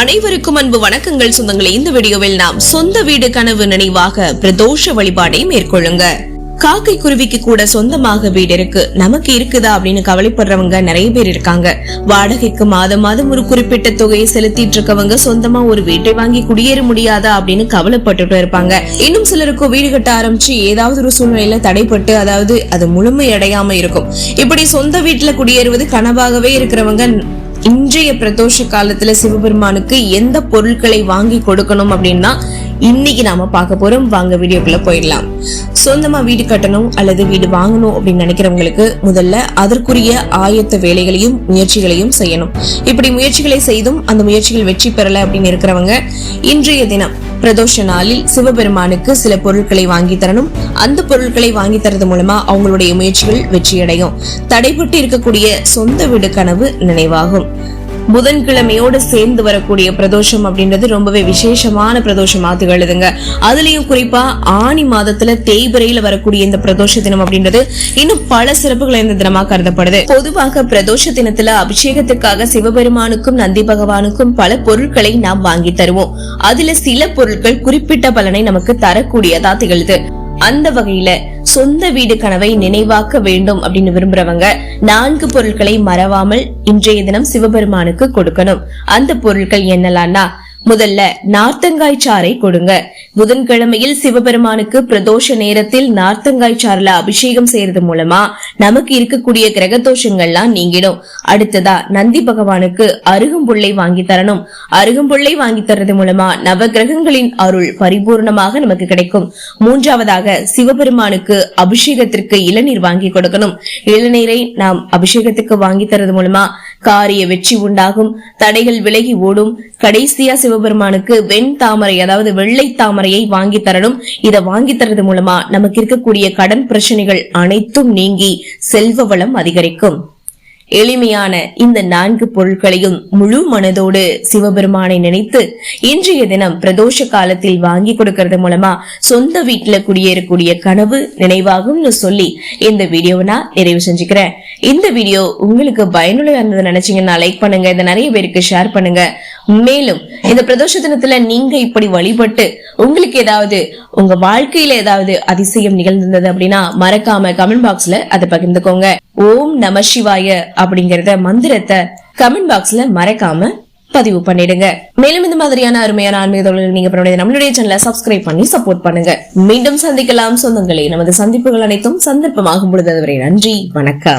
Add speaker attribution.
Speaker 1: அனைவருக்கும் அன்பு வணக்கங்கள் சொந்தங்களை. இந்த வீடியோவில் நாம் சொந்த வீடு கனவு நினைவாக பிரதோஷ வழிபாடை மேற்கொள்ளுங்க. காக்கை குருவிக்கு கூட சொந்தமாக வீடு இருக்கு. நமக்கு இருக்குதா அப்படின்னு கவலைப்படுறவங்க நிறைய பேர் இருக்காங்க. வாடகைக்கு மாதம் மாதம் ஒரு குறிப்பிட்ட தொகையை செலுத்திட்டு இருக்கவங்க சொந்தமா ஒரு வீட்டை வாங்கி குடியேற முடியாதா அப்படின்னு கவலைப்பட்டுட்டு இருப்பாங்க. இன்னும் சிலருக்கு வீடு கட்ட ஆரம்பிச்சு ஏதாவது ஒரு சூழ்நிலையில தடைப்பட்டு அதாவது அது முழுமையடையாம இருக்கும். இப்படி சொந்த வீட்டுல குடியேறுவது கனவாகவே இருக்கிறவங்க இன்றைய பிரதோஷ காலத்துல சிவபெருமானுக்கு எந்த பொருட்களை வாங்கி கொடுக்கணும் அப்படின்னா இன்னைக்கு நாம பார்க்க போறோம். வாங்க வீடியோக்குள்ள போயிடலாம். சொந்தமா வீடு கட்டணும் அல்லது வீடு வாங்கணும் அப்படின்னு நினைக்கிறவங்களுக்கு முதல்ல அதற்குரிய ஆயத்த வேலைகளையும் முயற்சிகளையும் செய்யணும். இப்படி முயற்சிகளை செய்தும் அந்த முயற்சிகள் வெற்றி பெறல அப்படின்னு இருக்கிறவங்க இன்றைய தினம் பிரதோஷ நாளில் சிவபெருமானுக்கு சில பொருட்களை வாங்கி தரணும். அந்த பொருட்களை வாங்கி தரது மூலமா அவங்களுடைய முயற்சிகள் வெற்றியடையும். தடைபட்டு இருக்கக்கூடிய சொந்த வீடு கனவு நினைவாகும். புதன்கிழமையோடு சேர்ந்து வரக்கூடிய பிரதோஷம் அப்படின்றது ரொம்பவே விசேஷமான பிரதோஷமா திகழுதுங்க. அதுலயும் குறிப்பா ஆணி மாதத்துல தேய்பிரையில வரக்கூடிய இந்த பிரதோஷ தினம் அப்படின்றது இன்னும் பல சிறப்புகள் இந்த தினமா கருதப்படுது. பொதுவாக பிரதோஷ தினத்துல அபிஷேகத்துக்காக சிவபெருமானுக்கும் நந்தி பகவானுக்கும் பல பொருட்களை நாம் வாங்கி தருவோம். அதுல சில பொருட்கள் குறிப்பிட்ட பலனை நமக்கு தரக்கூடியதா திகழுது. அந்த வகையில சொந்த வீடு கனவை நினைவாக்க வேண்டும் அப்படின்னு விரும்புறவங்க நான்கு பொருட்களை மறவாமல் இன்றைய தினம் சிவபெருமானுக்கு கொடுக்கணும். அந்த பொருட்கள் என்னலாம்னா முதல்ல நார்த்தங்காய் சாறை கொடுங்க. புதன்கிழமையில் சிவபெருமானுக்கு பிரதோஷ நேரத்தில் நார்த்தங்காய் சாறுல அபிஷேகம் செய்யறது மூலமா நமக்கு இருக்கக்கூடிய கிரகதோஷங்கள்லாம் நீங்கிடும். அடுத்ததா நந்தி பகவானுக்கு அருகம்புள்ளை வாங்கி தரணும். அருகம்புள்ளை வாங்கி தர்றது மூலமா நவ கிரகங்களின் அருள் பரிபூர்ணமாக நமக்கு கிடைக்கும். மூன்றாவதாக சிவபெருமானுக்கு அபிஷேகத்திற்கு இளநீர் வாங்கி கொடுக்கணும். இளநீரை நாம் அபிஷேகத்துக்கு வாங்கி தரது மூலமா காரிய வெற்றி உண்டாகும். தடைகள் விலகி ஓடும். கடைசியா சிவபெருமானுக்கு வெண் தாமரை அதாவது வெள்ளை தாமரையை வாங்கி தரணும். இதை வாங்கி தரது மூலமா நமக்கு இருக்கக்கூடிய கடன் பிரச்சனைகள் அனைத்தும் நீங்கி செல்வ வளம் அதிகரிக்கும். எளிமையான இந்த நான்கு பொருட்களையும் முழு மனதோடு சிவபெருமானை நினைத்து இன்றைய தினம் பிரதோஷ காலத்தில் வாங்கி கொடுக்கறது மூலமா சொந்த வீட்டுல குடியேறக்கூடிய கனவு நினைவாகும்னு சொல்லி இந்த வீடியோவை நான் நிறைவு செஞ்சுக்கிறேன். இந்த வீடியோ உங்களுக்கு பயனுள்ளதா இருந்தது நினைச்சீங்கன்னா லைக் பண்ணுங்க. இதை நிறைய பேருக்கு ஷேர் பண்ணுங்க. மேலும் இந்த பிரதோஷ தினத்துல நீங்க இப்படி வழிபட்டு உங்களுக்கு ஏதாவது உங்க வாழ்க்கையில ஏதாவது அதிசயம் நிகழ்ந்திருந்தது அப்படின்னா மறக்காம கமெண்ட் பாக்ஸ்ல அதை பகிர்ந்துக்கோங்க. ஓம் நம சிவாய அப்படிங்கறத மந்திரத்தை கமெண்ட் பாக்ஸ்ல மறக்காம பதிவு பண்ணிடுங்க. மேலும் இந்த மாதிரியான அருமையான ஆன்மீக தொழில் நீங்க பண்ணுடைய நம்மளுடைய சேனலை சப்ஸ்கிரைப் பண்ணி சப்போர்ட் பண்ணுங்க. மீண்டும் சந்திக்கலாம். சொந்தங்களே நமது சந்திப்புகள் அனைத்தும் சந்தர்ப்பமாகும் பொழுது அதுவரை நன்றி. வணக்கம்.